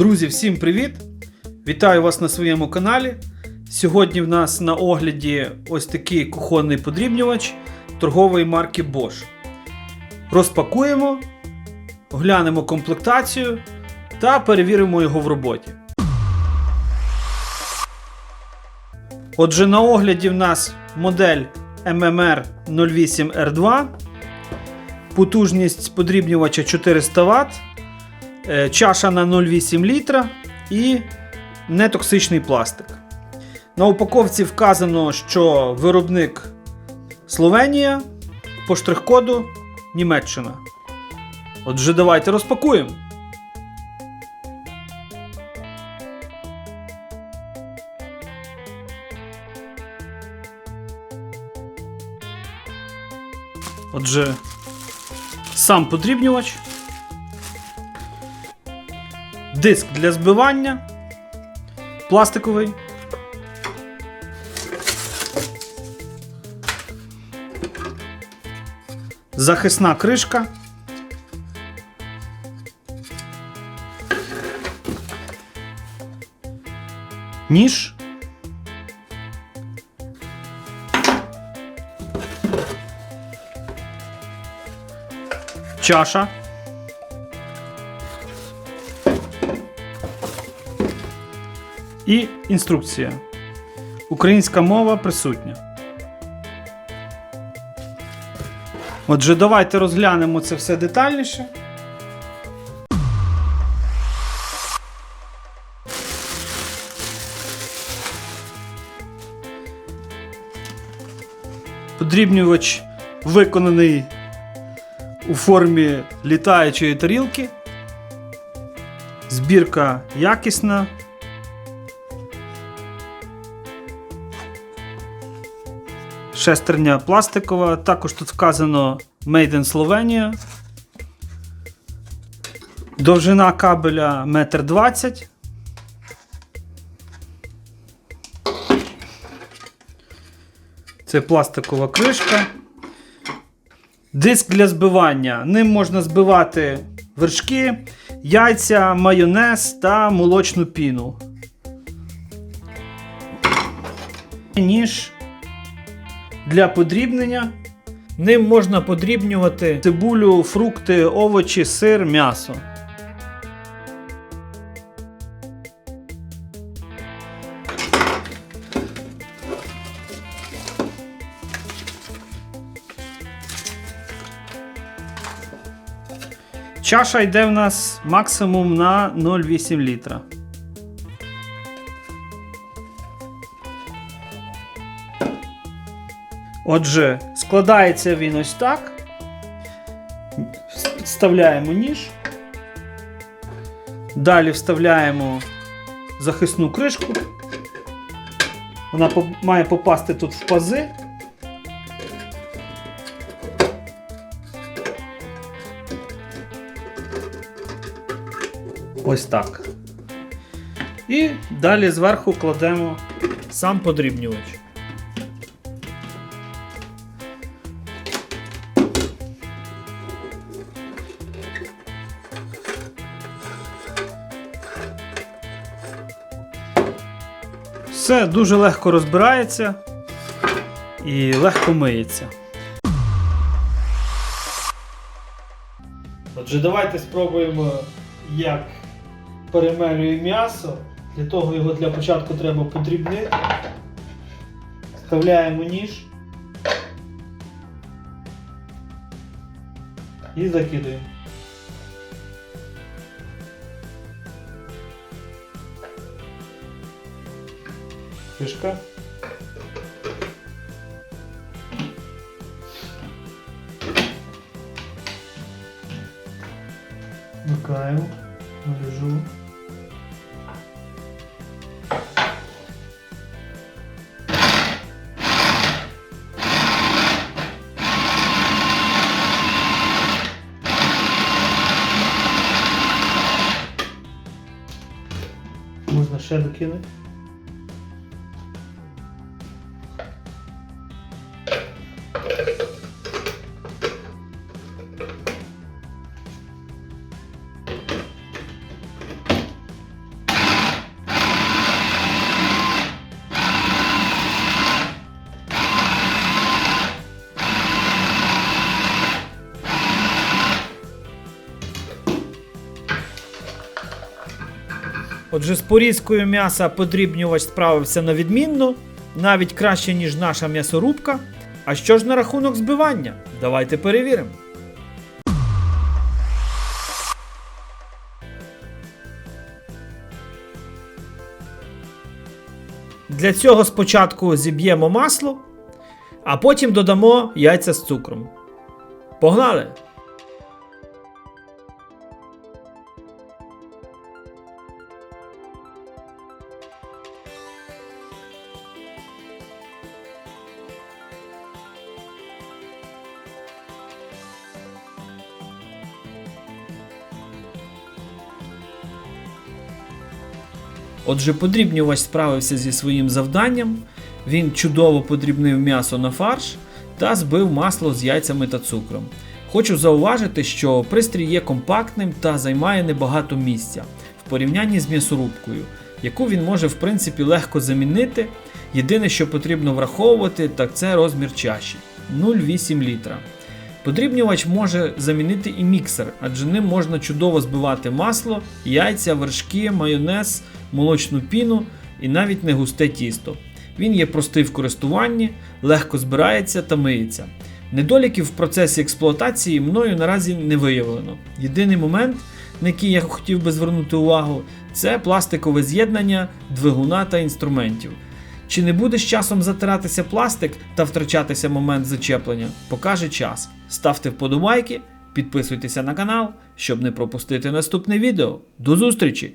Друзі, всім привіт! Вітаю вас на своєму каналі. Сьогодні в нас на огляді ось такий кухонний подрібнювач торгової марки Bosch. Розпакуємо, оглянемо комплектацію та перевіримо його в роботі. Отже, на огляді в нас модель MMR 08R2, потужність подрібнювача 400 Вт, чаша на 0,8 літра і нетоксичний пластик. На упаковці вказано, що виробник Словенія по штрих-коду Німеччина. Отже, давайте розпакуємо. Отже, сам подрібнювач, диск для збивання, пластиковий. Захисна кришка. Ніж. Чаша. І інструкція. Українська мова присутня. Отже, давайте розглянемо це все детальніше. Подрібнювач виконаний у формі літаючої тарілки. Збірка якісна. Шестерня пластикова. Також тут вказано Made in Slovenia. Довжина кабеля 1,20 м. Це пластикова кришка. Диск для збивання. Ним можна збивати вершки, яйця, майонез та молочну піну. Ніж для подрібнення. Ним можна подрібнювати цибулю, фрукти, овочі, сир, м'ясо. Чаша йде в нас максимум на 0,8 літра. Отже, складається він ось так. Вставляємо ніж. Далі вставляємо захисну кришку. Вона має попасти тут в пази. Ось так. І далі зверху кладемо сам подрібнювач. Все дуже легко розбирається і легко миється. Отже, давайте спробуємо, як перемелює м'ясо. Для того його для початку треба подрібнити. Вставляємо ніж і закидуємо. Кришка. Вмикаємо, наріжу. Можна ще докинути. Отже, з порізкою м'яса подрібнювач справився на відмінно, навіть краще, ніж наша м'ясорубка. А що ж на рахунок збивання? Давайте перевіримо. Для цього спочатку зіб'ємо масло, а потім додамо яйця з цукром. Погнали! Отже, подрібнювач справився зі своїм завданням. Він чудово подрібнив м'ясо на фарш та збив масло з яйцями та цукром. Хочу зауважити, що пристрій є компактним та займає небагато місця в порівнянні з м'ясорубкою, яку він може в принципі легко замінити. Єдине, що потрібно враховувати, так це розмір чаші 0,8 літра. Подрібнювач може замінити і міксер, адже ним можна чудово збивати масло, яйця, вершки, майонез, молочну піну і навіть не густе тісто. Він є простий в користуванні, легко збирається та миється. Недоліків в процесі експлуатації мною наразі не виявлено. Єдиний момент, на який я хотів би звернути увагу, це пластикове з'єднання двигуна та інструментів. Чи не буде з часом затиратися пластик та втрачатися момент зачеплення, покаже час. Ставте вподобайки, підписуйтеся на канал, щоб не пропустити наступне відео. До зустрічі!